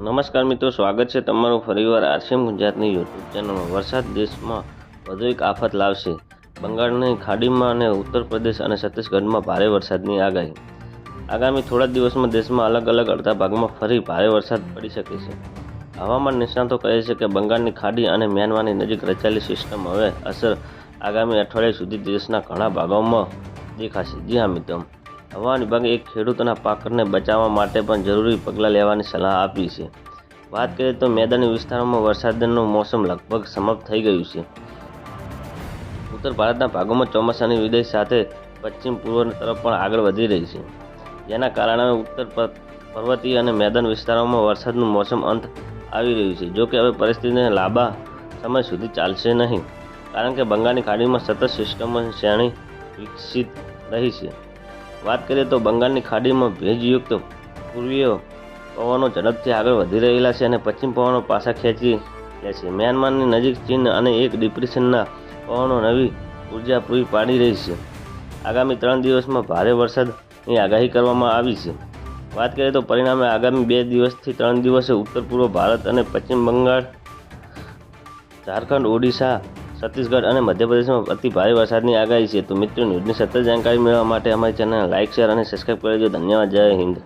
નમસ્કાર મિત્રો, સ્વાગત છે તમારું ફરીવાર આરસીએમ ગુજરાતની યુટ્યુબ ચેનલમાં. વરસાદ દેશમાં વધુ એક આફત લાવશે. બંગાળની ખાડીમાં અને ઉત્તર પ્રદેશ અને છત્તીસગઢમાં ભારે વરસાદની આગાહી. આગામી થોડા દિવસમાં દેશમાં અલગ અલગ અડધા ભાગમાં ફરી ભારે વરસાદ પડી શકે છે. હવામાન નિષ્ણાતો કહે છે કે બંગાળની ખાડી અને મ્યાનમારની નજીક રચાયેલી સિસ્ટમ હવે અસર આગામી અઠવાડિયા સુધી દેશના ઘણા ભાગોમાં દેખાશે. જી હા મિત્રો. હવામાન વિભાગે એક ખેડૂતોના પાકને બચાવવા માટે પણ જરૂરી પગલાં લેવાની સલાહ આપી છે. વાત કરીએ તો મેદાની વિસ્તારોમાં વરસાદનું મોસમ લગભગ સમાપ્ત થઈ ગયું છે. ઉત્તર ભારતના ભાગોમાં ચોમાસાની વિદાય સાથે પશ્ચિમ પૂર્વ તરફ પણ આગળ વધી રહી છે. જેના કારણે ઉત્તર પર્વતીય અને મેદાન વિસ્તારોમાં વરસાદનું મોસમ અંત આવી રહ્યું છે. જોકે હવે પરિસ્થિતિને લાંબા સમય સુધી ચાલશે નહીં, કારણ કે બંગાળની ખાડીમાં સતત સિસ્ટમો શ્રેણી વિકસિત રહી છે. વાત કરીએ તો બંગાળની ખાડીમાં ભેજયુક્ત પૂર્વીય પવનો ઝડપથી આગળ વધી રહેલા છે અને પશ્ચિમ પવનો પાછા ખેંચી લે છે. મ્યાનમારની નજીક ચીન અને એક ડિપ્રેશનના પવનો નવી ઊર્જા પૂરી પાડી રહી છે. આગામી ત્રણ દિવસમાં ભારે વરસાદની આગાહી કરવામાં આવી છે. વાત કરીએ તો પરિણામે આગામી બે દિવસથી ત્રણ દિવસે ઉત્તર પૂર્વ ભારત અને પશ્ચિમ બંગાળ, ઝારખંડ, ઓડિશા છત્તીસગઢ અને મધ્યપ્રદેશમાં અતિ ભારે વરસાદની આગાહી છે. તો મિત્રો, ન્યૂઝની સતત જાણકારી મેળવવા માટે અમારી ચેનલને લાઇક શેર અને સબસ્ક્રાઈબ કરી દો ધન્યવાદ. જય હિન્દ.